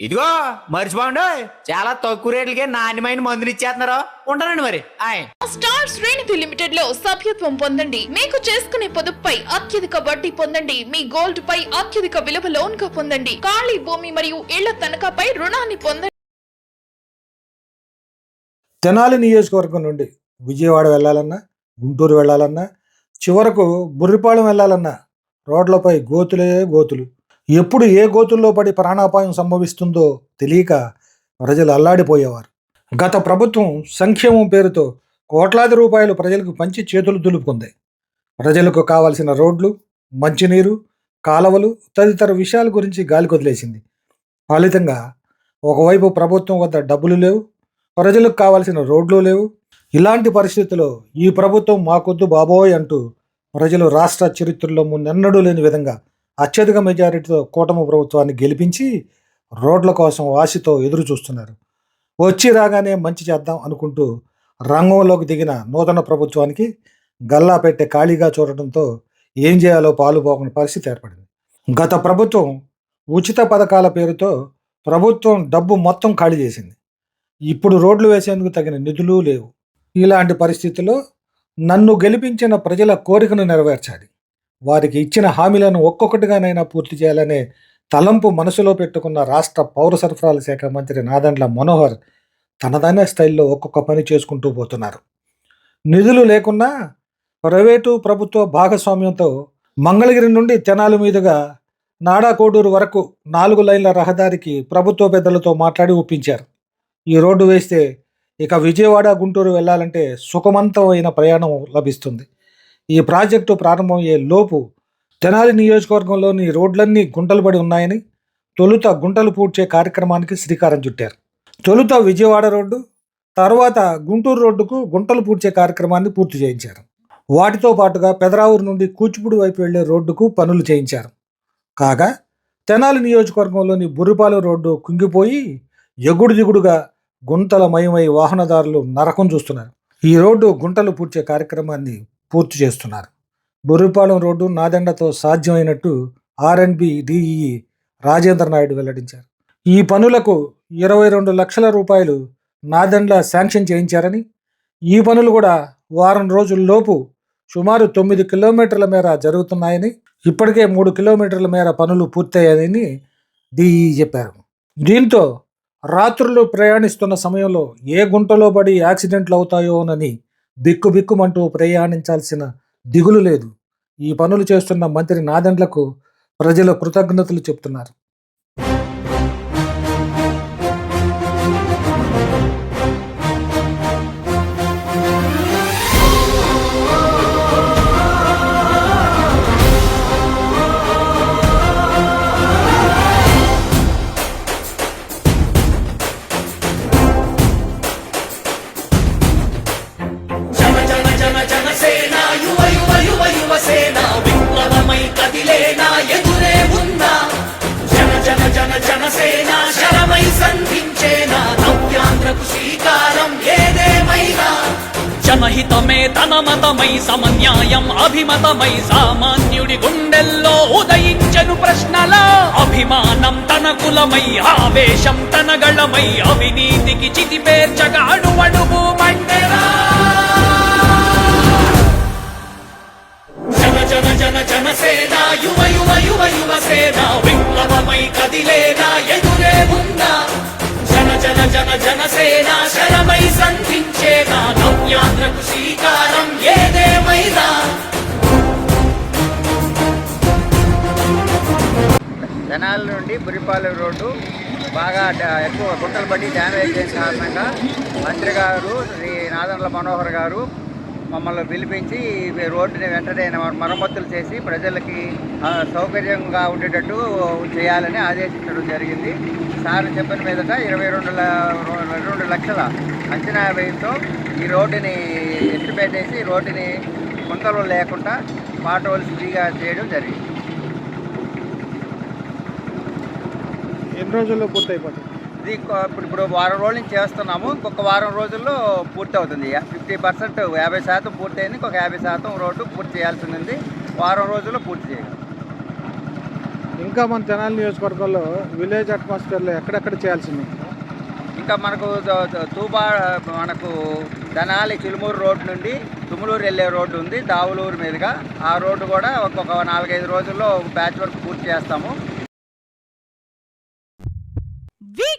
ఇదిగో మర్చిపోండి. చాలా తక్కువ రేట్లకే నాణ్యమైన మందులు ఇచ్చేస్తున్నారు. ఉంటానండి మరి. ఆయ్. స్టార్ శ్రేణిధి లిమిటెడ్లో సభ్యత్వం పొందండి. మీకు చేసుకునే పొదుపుపై అత్యధిక వడ్డీ పొందండి. మీ గోల్డ్ పై అత్యధిక విలువ లోన్గా పొందండి. ఖాళీ భూమి మరియు ఇళ్ళ తనఖాపై రుణాన్ని పొందండి. తెనాలి నియోజకవర్గం నుండి విజయవాడ వెళ్ళాలన్నా గుంటూరు వెళ్ళాలన్నా చివరకు బుర్రిపాలెం వెళ్ళాలన్నా రోడ్లపై గోతులే గోతులు. ఎప్పుడు ఏ గోతుల్లో పడి ప్రాణాపాయం సంభవిస్తుందో తెలియక ప్రజలు అల్లాడిపోయేవారు. గత ప్రభుత్వం సంక్షేమం పేరుతో కోట్లాది రూపాయలు ప్రజలకు పంచి చేతులు దులుపుకుంది. ప్రజలకు కావాల్సిన రోడ్లు మంచినీరు కాలవలు తదితర విషయాల గురించి గాలి కొదిలేసింది. ఫలితంగా ఒకవైపు ప్రభుత్వం వద్ద డబ్బులు లేవు ప్రజలకు కావాల్సిన రోడ్లు లేవు. ఇలాంటి పరిస్థితుల్లో ఈ ప్రభుత్వం మాకొద్దు బాబోయ్ అంటూ ప్రజలు రాష్ట్ర చరిత్రలో మున్నెన్నడూ లేని విధంగా అత్యధిక మెజారిటీతో కూటమి ప్రభుత్వాన్ని గెలిపించి రోడ్ల కోసం ఆశతో ఎదురు చూస్తున్నారు వచ్చి రాగానే మంచి చేద్దాం అనుకుంటూ రంగంలోకి దిగిన నూతన ప్రభుత్వానికి గల్లా పెట్టే ఖాళీగా చూడటంతో ఏం చేయాలో పాలుపోకుని పరిస్థితి ఏర్పడింది. గత ప్రభుత్వం ఉచిత పథకాల పేరుతో ప్రభుత్వం డబ్బు మొత్తం ఖాళీ చేసింది. ఇప్పుడు రోడ్లు వేసేందుకు తగిన నిధులు లేవు. ఇలాంటి పరిస్థితుల్లో నన్ను గెలిపించిన ప్రజల కోరికను నెరవేర్చాలి. వారికి ఇచ్చిన హామీలను ఒక్కొక్కటిగానైనా పూర్తి చేయాలనే తలంపు మనసులో పెట్టుకున్న రాష్ట్ర పౌర సరఫరాల శాఖ మంత్రి నాదండ్ల మనోహర్ తనదైన స్టైల్లో ఒక్కొక్క పని చేసుకుంటూ పోతున్నారు. నిధులు లేకున్నా ప్రైవేటు ప్రభుత్వ భాగస్వామ్యంతో మంగళగిరి నుండి తెనాలి మీదుగా నాడా కోడూరు వరకు నాలుగు లైన్ల రహదారికి ప్రభుత్వ పెద్దలతో మాట్లాడి ఒప్పించారు. ఈ రోడ్డు వేస్తే ఇక విజయవాడ గుంటూరు వెళ్ళాలంటే సుఖవంతమైన ప్రయాణం లభిస్తుంది. ఈ ప్రాజెక్టు ప్రారంభమయ్యే లోపు తెనాలి నియోజకవర్గంలోని రోడ్లన్నీ గుంటలు పడి ఉన్నాయని తొలుత గుంటలు పూడ్చే కార్యక్రమానికి శ్రీకారం చుట్టారు. తొలుత విజయవాడ రోడ్డు తర్వాత గుంటూరు రోడ్డుకు గుంటలు పూడ్చే కార్యక్రమాన్ని పూర్తి చేయించారు. వాటితో పాటుగా పెదరావూరు నుండి కూచిపూడి వైపు వెళ్ళే రోడ్డుకు పనులు చేయించారు. కాగా తెనాలి నియోజకవర్గంలోని బుర్రిపాలెం రోడ్డు కుంగిపోయి ఎగుడు దిగుడుగా గుంతల మయమై వాహనదారులు నరకం చూస్తున్నారు. ఈ రోడ్డు గుంటలు పూడ్చే కార్యక్రమాన్ని పూర్తి చేస్తున్నారు. బొర్రిపాలెం రోడ్డు నాదెండతో సాధ్యమైనట్టు R N B DE Rajendra Naidu వెల్లడించారు. ఈ పనులకు ఇరవై రెండు లక్షల రూపాయలు నాదెండ్ల శాంక్షన్ చేయించారని ఈ పనులు కూడా వారం రోజుల్లోపు సుమారు తొమ్మిది కిలోమీటర్ల మేర జరుగుతున్నాయని ఇప్పటికే మూడు కిలోమీటర్ల మేర పనులు పూర్తయ్యాయని డిఈ చెప్పారు. దీంతో రాత్రులు ప్రయాణిస్తున్న సమయంలో ఏ గుంటలో పడి యాక్సిడెంట్లు అవుతాయోనని బిక్కుబిక్కుమంటూ ప్రయాణించాల్సిన దిగులు లేదు. ఈ పనులు చేస్తున్న మంత్రి నాదెండ్లకు ప్రజలు కృతజ్ఞతలు చెప్తున్నారు. జనహితమే తన మతమై సమన్యాయం అభిమతమై సామాన్యుడి గుండెల్లో ఉదయించను ప్రశ్నల. అభిమానం తన కులమై ఆవేశం తన గళమై అవినీతికి చితి పేర్చగా అణువణువు జన జన జన జనసేన యువ యువ యువ యువ యువసేన విప్లవమై కదిలేనా నవ్యాంధ్రకు శ్రీకారం. ఏదేమైనా. తెనాలి నుండి బురిపాలెం రోడ్డు బాగా ఎక్కువ గుంటలు పట్టి డ్యామేజ్ చేసిన కారణంగా మంత్రి గారు శ్రీ నాదండ్ల మనోహర్ గారు మమ్మల్ని పిలిపించి రోడ్డుని వెంటనే మరమ్మతులు చేసి ప్రజలకి సౌకర్యంగా ఉండేటట్టు చేయాలని ఆదేశించడం జరిగింది. సార్ చెప్పిన మీదట ఇరవై రెండు రెండు లక్షల అంచనా వ్యయంతో ఈ రోడ్డుని ఎస్టిమేట్ వేసి రోడ్డుని గుంతలు లేకుండా పాట ఫ్రీగా చేయడం జరిగింది. ఎన్ని రోజుల్లో పూర్తయిపోతుంది? ఇది ఇప్పుడు ఇప్పుడు వారం రోజుల నుంచి చేస్తున్నాము. ఇంకొక వారం రోజుల్లో పూర్తి అవుతుంది ఫిఫ్టీ పర్సెంట్ యాభై శాతం పూర్తయింది. ఇంకొక యాభై శాతం రోడ్డు పూర్తి చేయాల్సి ఉంది వారం రోజుల్లో పూర్తి చేయాలి. ఇంకా మన తెనాలి నియోజకవర్గంలో విలేజ్ అట్మాస్ఫియర్లో ఎక్కడెక్కడ చేయాల్సింది? ఇంకా మనకు తూబా మనకు దనాలి చిలుమూరు రోడ్డు నుండి తుములూరు వెళ్ళే రోడ్డు ఉంది దావులూరు మీదుగా. ఆ రోడ్డు కూడా ఒక్కొక్క నాలుగైదు రోజుల్లో ప్యాచ్ వర్క్ పూర్తి చేస్తాము.